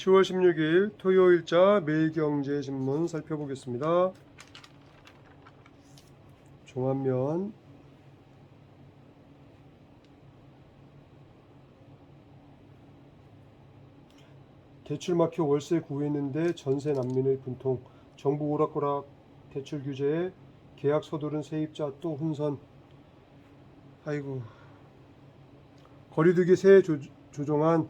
10월 16일 토요일자 매일경제신문 살펴보겠습니다. 종합면. 대출 막혀 월세 구했는데 전세 난민의 분통. 정부 오락가락 대출 규제에 계약 서두른 세입자 또 혼선. 아이고. 거리두기 세 조, 조정안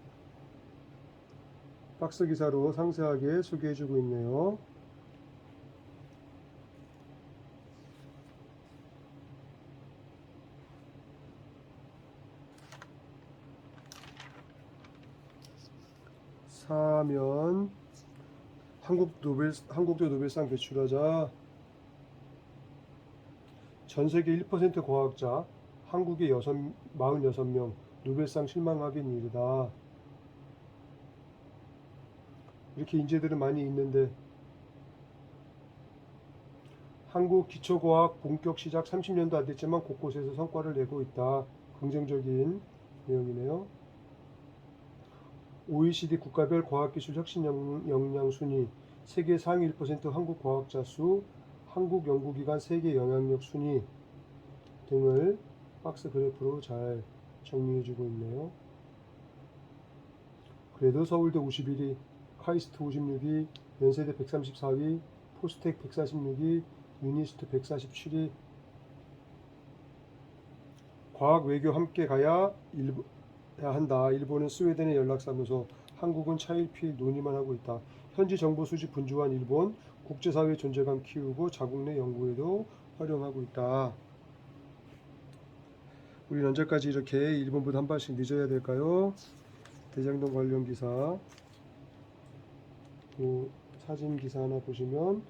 박스 기사로 상세하게 소개해 주고 있네요. 사면 한국 노벨 한국도 노벨상 배출하자 전 세계 1% 과학자 한국의 여섯 46명 노벨상 실망하긴 일이다. 이렇게 인재들은 많이 있는데 한국 기초과학 본격 시작 30년도 안 됐지만 곳곳에서 성과를 내고 있다. 긍정적인 내용이네요. OECD 국가별 과학기술 혁신 역- 역량 순위 세계 상위 1% 한국 과학자 수 한국 연구기관 세계 영향력 순위 등을 박스 그래프로 잘 정리해주고 있네요. 그래도 서울대 51위, 카이스트 56위, 연세대 134위, 포스텍 146위, 유니스트 147위. 과학 외교 함께 가야 해야 한다. 일본은 스웨덴의 연락사무소, 한국은 차일피일 논의만 하고 있다. 현지 정보 수집 분주한 일본, 국제사회 존재감 키우고 자국 내 연구에도 활용하고 있다. 우리 언제까지 이렇게 일본보다 한 발씩 늦어야 될까요? 대장동 관련 기사 그 사진 기사 하나 보시면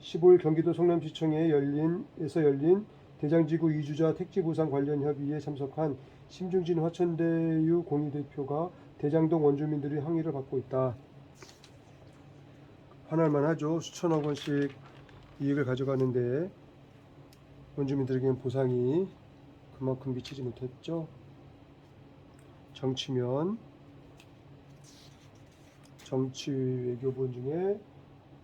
15일 경기도 성남시청에 열린에서 열린 대장지구 이주자 택지 보상 관련 협의에 참석한 심중진 화천대유 공희 대표가 대장동 원주민들의 항의를 받고 있다. 화날만 하죠. 수천억 원씩 이익을 가져가는데 원주민들에게는 보상이 그만큼 미치지 못했죠. 정치면 정치 외교본 중에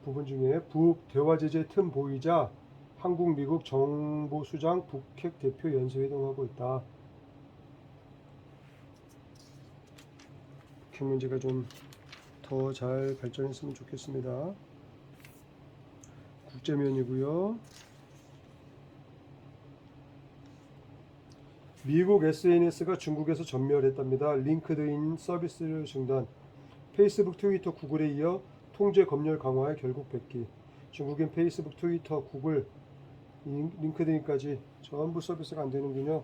부분 중에 북 대화 제재 틈 보이자 한국 미국 정보 수장 북핵 대표 연쇄 회동하고 있다. 북핵 문제가 좀 더 잘 발전했으면 좋겠습니다. 국제면이고요. 미국 SNS가 중국에서 전멸했답니다. 링크드인 서비스를 중단. 페이스북, 트위터, 구글에 이어 통제 검열 강화에 결국 뱉기. 중국엔 페이스북, 트위터, 구글, 링- 링크드인까지 전부 서비스가 안 되는군요.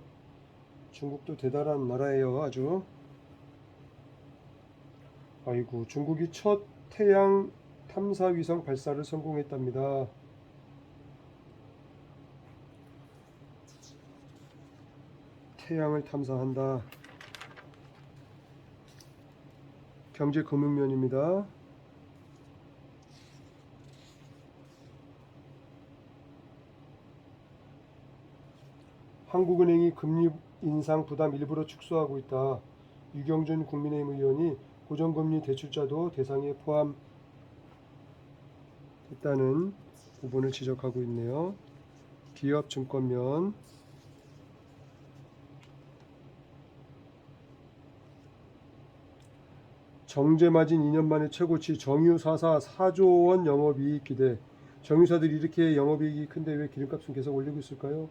중국도 대단한 나라예요, 아주. 아이고, 중국이 첫 태양 탐사 위성 발사를 성공했답니다. 태양을 탐사한다. 경제 금융면입니다. 한국은행이 금리 인상 부담 일부러 축소하고 있다. 유경준 국민의힘 의원이 고정금리 대출자도 대상에 포함됐다는 부분을 지적하고 있네요. 기업 증권면 정제마진 2년 만에 최고치 정유사사 4조 원 영업이익 기대. 정유사들이 이렇게 영업이익이 큰데 왜 기름값은 계속 올리고 있을까요?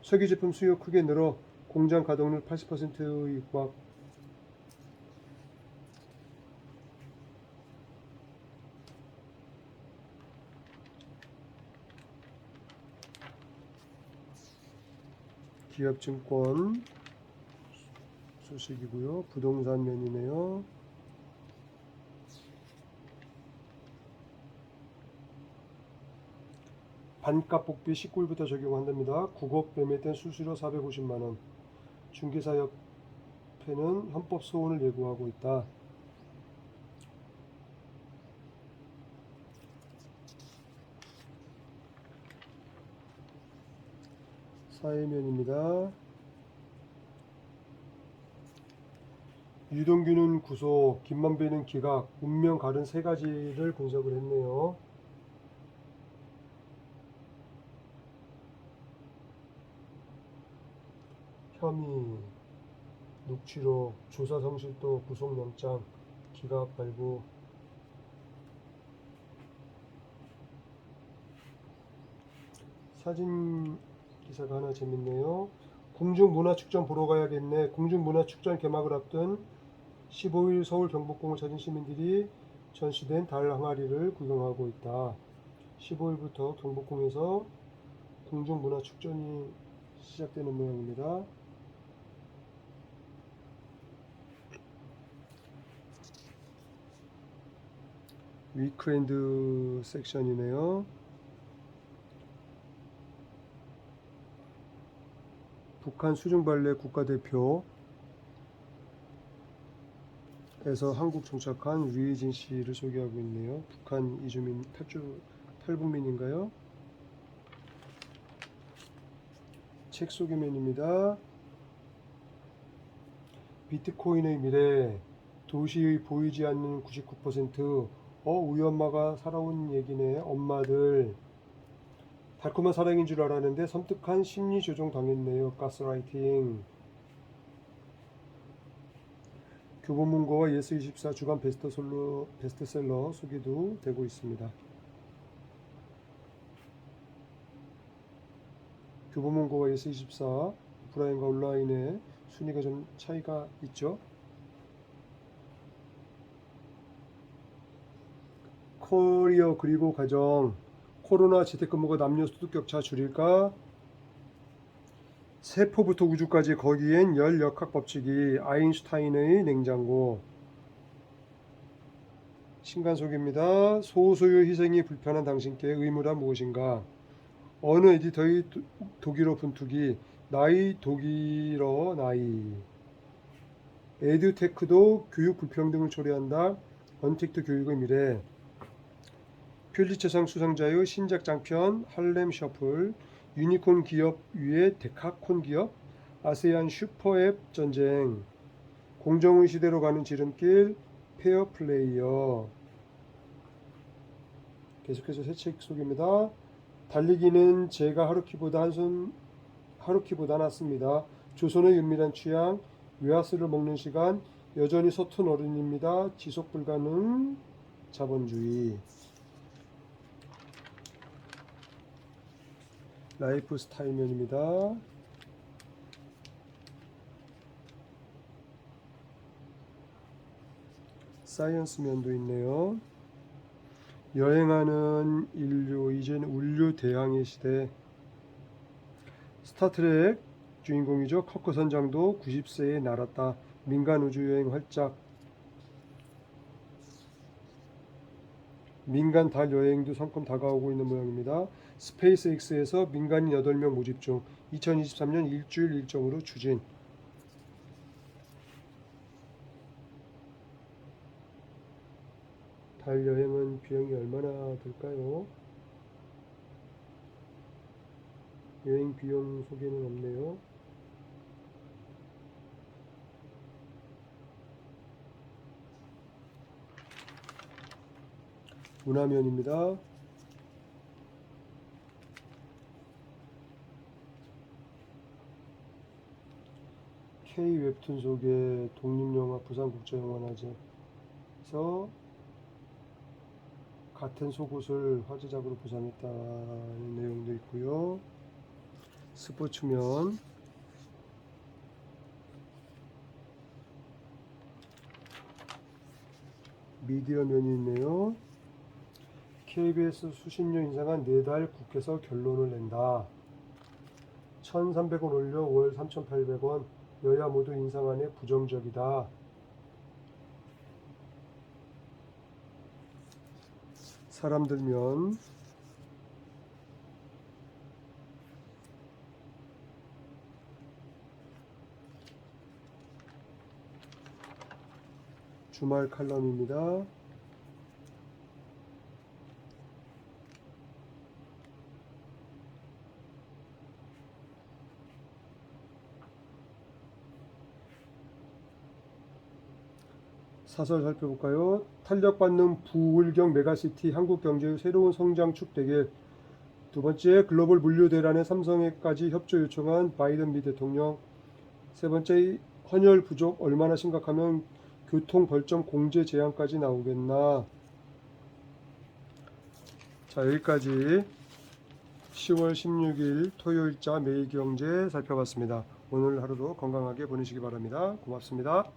석유 제품 수요 크게 늘어 공장 가동률 80%의 육박. 기업증권 소식이고요. 부동산 면이네요. 반값 복비 19일부터 적용한답니다. 9억 매매된 수수료 450만 원. 중개사협회는 헌법 소원을 예고하고 있다. 사회면입니다. 유동규는 구속, 김만배는 기각, 운명 가른 세 가지를 분석을 했네요. 혐의, 녹취록, 조사 성실도, 구속영장, 기각 발부. 사진 기사가 하나 재밌네요. 궁중문화축전 보러 가야겠네. 궁중문화축전 개막을 앞둔 15일 서울 경복궁을 찾은 시민들이 전시된 달 항아리를 구경하고 있다. 15일부터 경복궁에서 궁중문화축전이 시작되는 모양입니다. 위크엔드 섹션이네요. 북한 수중발레 국가대표 에서 한국 정착한 류희진 씨를 소개하고 있네요. 북한 이주민 탈주 탈북민인가요? 책 소개면입니다. 비트코인의 미래, 도시의 보이지 않는 99%, 어, 우리 엄마가 살아온 얘기네. 엄마들. 달콤한 사랑인 줄 알았는데 섬뜩한 심리 조종 당했네요. 가스라이팅. 교보문고와 예스24 주간 베스트셀러, 베스트셀러 소개도 되고 있습니다. 교보문고와 예스24 오프라인과 온라인의 순위가 좀 차이가 있죠. 커리어 그리고 가정 코로나 재택근무가 남녀 소득 격차 줄일까? 세포부터 우주까지 거기엔 열 역학 법칙이 아인슈타인의 냉장고 신간 소개입니다. 소수요 희생이 불편한 당신께 의무란 무엇인가? 어느 에디터의 도- 독일어 분투기 나이 독일어 나이 에듀테크도 교육 불평등을 초래한다. 언택트 교육의 미래 퓰리처상 수상자의 신작 장편 할렘 셔플 유니콘 기업 위에 데카콘 기업 아세안 슈퍼앱 전쟁 공정의 시대로 가는 지름길 페어 플레이어 계속해서 새 책 소개입니다. 달리기는 제가 하루키보다 한손 하루키보다 낫습니다. 조선의 은밀한 취향 외화스를 먹는 시간 여전히 서툰 어른입니다. 지속 불가능 자본주의 라이프 스타일 면입니다. 사이언스 면도 있네요. 여행하는 인류 이제는 울류 대항해 시대 스타트렉 주인공이죠. 커커 선장도 90세에 날았다. 민간 우주 여행 활짝 민간 달 여행도 성큼 다가오고 있는 모양입니다. 스페이스X에서 민간인 8명 모집 중 2023년 일주일 일정으로 추진. 달 여행은 비용이 얼마나 들까요? 여행 비용 소개는 없네요. 문화면입니다. K 웹툰 소개 독립영화 부산국제영화제에서 같은 속옷을 화제작으로 부상했다는 내용도 있고요. 스포츠면 미디어면이 있네요. KBS 년 인상한 네달 국회에서 결론을 낸다. 1,300원 올려 월 3,800원 여야 모두 인상안에 부정적이다. 사람 들면 주말 칼럼입니다. 사설 살펴볼까요? 탄력받는 부울경 메가시티 한국 경제의 새로운 성장축 대결 두 번째 글로벌 물류 대란에 삼성에까지 협조 요청한 바이든 미 대통령 세 번째 헌혈 부족 얼마나 심각하면 교통 벌점 공제 제한까지 나오겠나 자 여기까지 10월 16일 토요일자 매일경제 살펴봤습니다. 오늘 하루도 건강하게 보내시기 바랍니다. 고맙습니다.